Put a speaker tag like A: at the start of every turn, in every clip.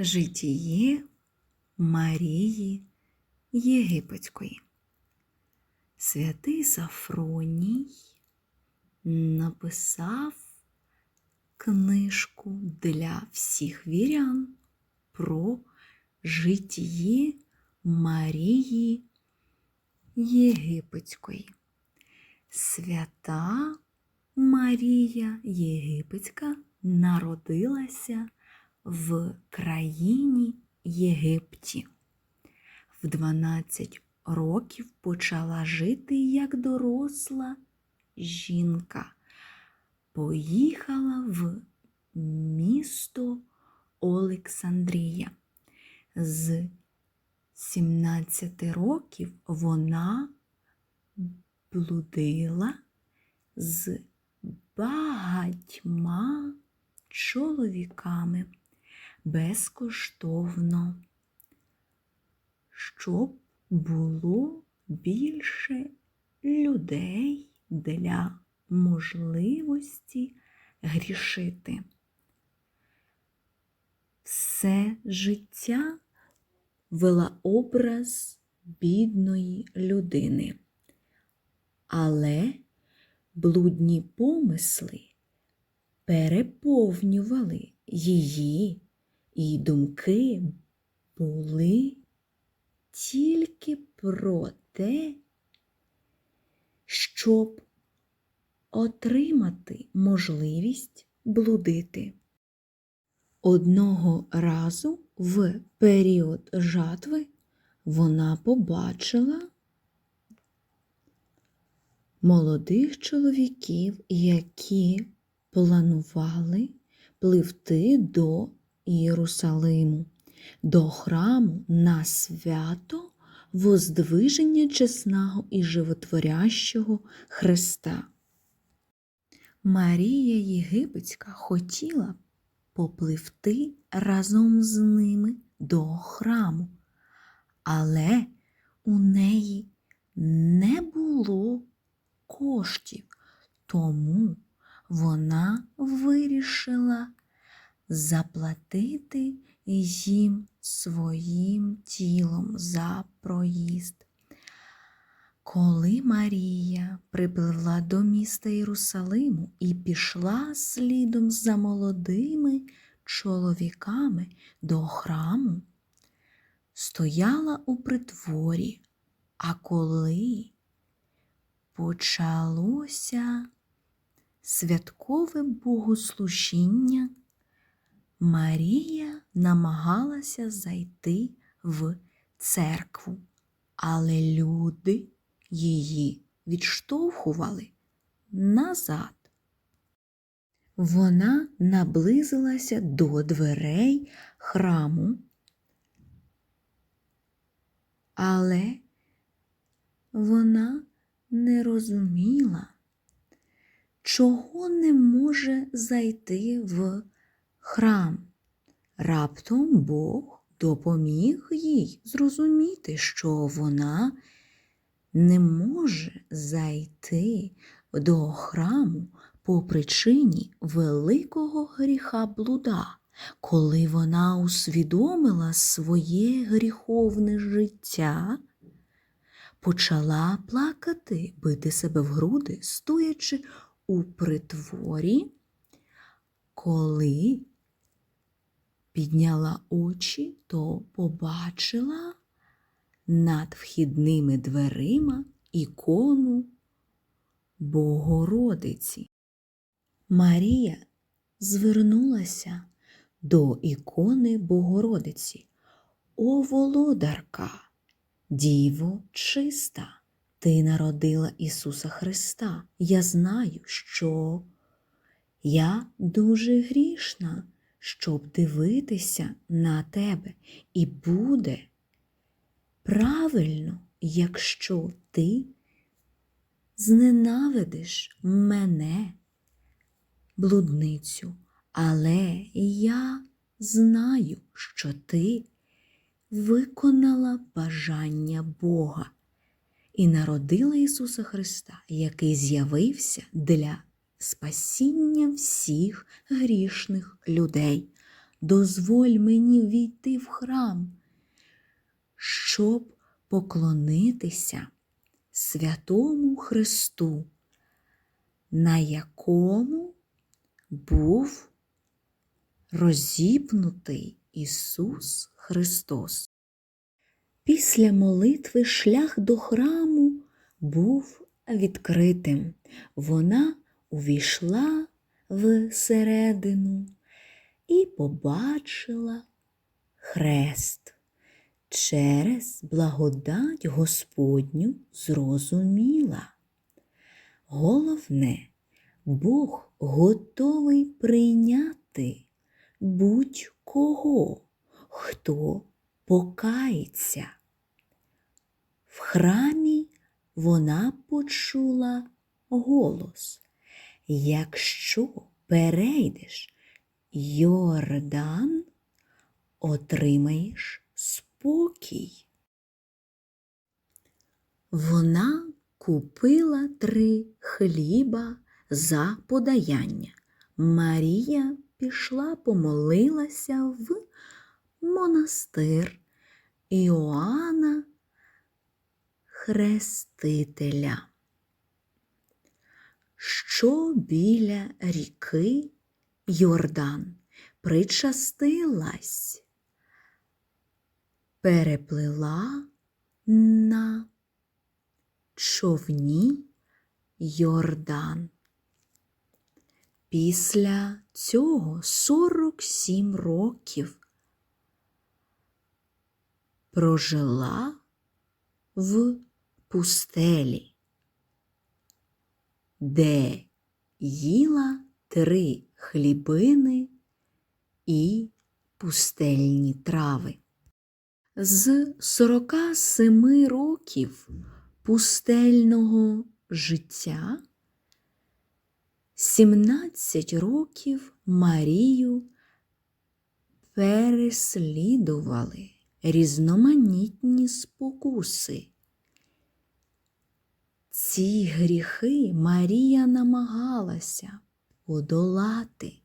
A: Житіє Марії Єгипетської. Святий Сафроній написав книжку для всіх вірян про житіє Марії Єгипетської. Свята Марія Єгипетська народилася в країні Єгипті. В 12 років почала жити як доросла жінка. Поїхала в місто Олександрія. З 17 років вона блудила з багатьма чоловіками безкоштовно, щоб було більше людей для можливості грішити. Все життя вела образ бідної людини, але блудні помисли переповнювали її, і думки були тільки про те, щоб отримати можливість блудити. Одного разу в період жатви вона побачила молодих чоловіків, які планували пливти до Єрусалиму, до храму на свято воздвиження чесного і животворящого Христа. Марія Єгипетська хотіла попливти разом з ними до храму, але у неї не було коштів, тому вона вирішила заплатити їм своїм тілом за проїзд. Коли Марія припливла до міста Єрусалиму і пішла слідом за молодими чоловіками до храму, стояла у притворі, а коли почалося святкове богослужіння, Марія намагалася зайти в церкву, але люди її відштовхували назад. Вона наблизилася до дверей храму, але вона не розуміла, чого не може зайти в храм. Раптом Бог допоміг їй зрозуміти, що вона не може зайти до храму по причині великого гріха блуда, коли вона усвідомила своє гріховне життя, почала плакати, бити себе в груди, стоячи у притворі, коли підняла очі, то побачила над вхідними дверима ікону Богородиці. Марія звернулася до ікони Богородиці. О володарка, Діво чиста, ти народила Ісуса Христа. Я знаю, що я дуже грішна, щоб дивитися на тебе, і буде правильно, якщо ти зненавидиш мене, блудницю, але я знаю, що ти виконала бажання Бога. І народила Ісуса Христа, який з'явився для спасіння всіх грішних людей. дозволь мені війти в храм, щоб поклонитися святому Христу, на якому був розіпнутий Ісус Христос. Після молитви шлях до храму був відкритим. Вона увійшла всередину і побачила хрест. Через благодать Господню зрозуміла. Головне, Бог готовий прийняти будь-кого, хто покається. В храмі вона почула голос. Якщо перейдеш Йордан, отримаєш спокій. Вона купила три хліба за подаяння. Марія пішла помолилася в монастир Іоанна Хрестителя, що біля ріки Йордан причастилась, переплила на човні Йордан. Після цього 47 років прожила в пустелі, де їла три хлібини і пустельні трави. З 47 років пустельного життя 17 років Марію переслідували різноманітні спокуси. Ці гріхи Марія намагалася подолати.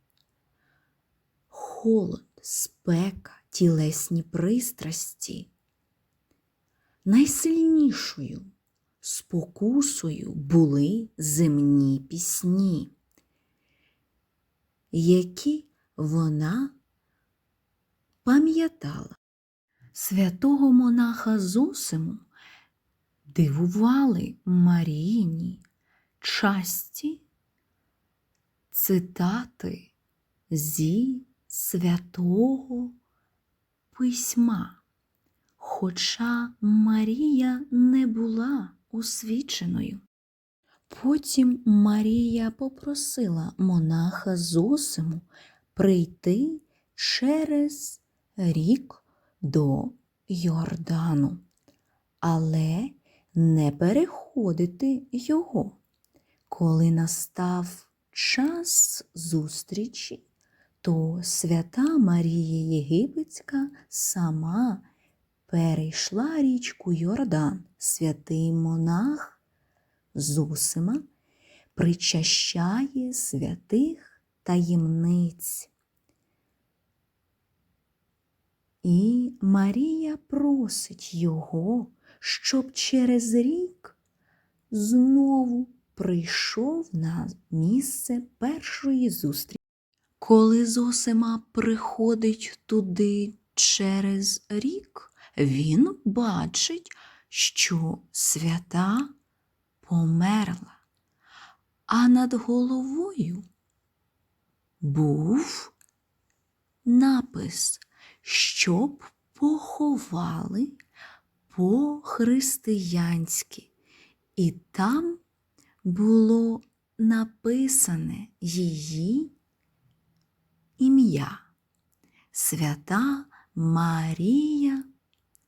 A: Холод, спека, тілесні пристрасті. Найсильнішою спокусою були земні пісні, які вона пам'ятала. Святого монаха Зосиму дивували Маріїні часті цитати зі святого письма. Хоча Марія не була освіченою. Потім Марія попросила монаха Зосиму прийти через рік до Йордану, але не переходити його. Коли настав час зустрічі, то свята Марія Єгипетська сама перейшла річку Йордан, святий монах Зосима причащає святих таємниць. І Марія просить його, щоб через рік знову прийшов на місце першої зустрічі. Коли Зосима приходить туди через рік, він бачить, що свята померла, а над головою був напис, щоб поховали по-християнськи, і там було написане її ім'я Свята Марія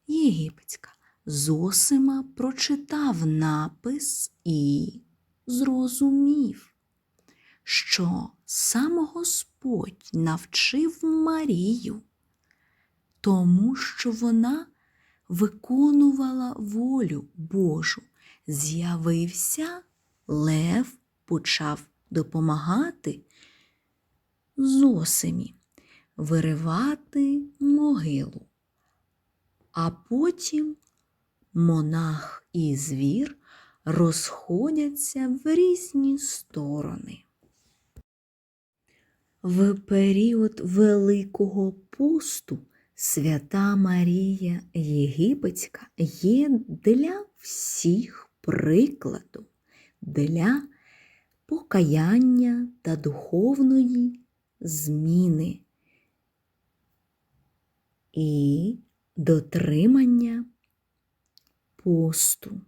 A: Єгипетська. Зосима прочитав напис і зрозумів, що сам Господь навчив Марію, тому що вона виконувала волю Божу. З'явився Лев, почав допомагати Зосимі. виривати могилу, а потім монах і звір розходяться в різні сторони. В період Великого посту свята Марія Єгипетська є для всіх прикладу, для покаяння та духовної зміни і дотримання посту.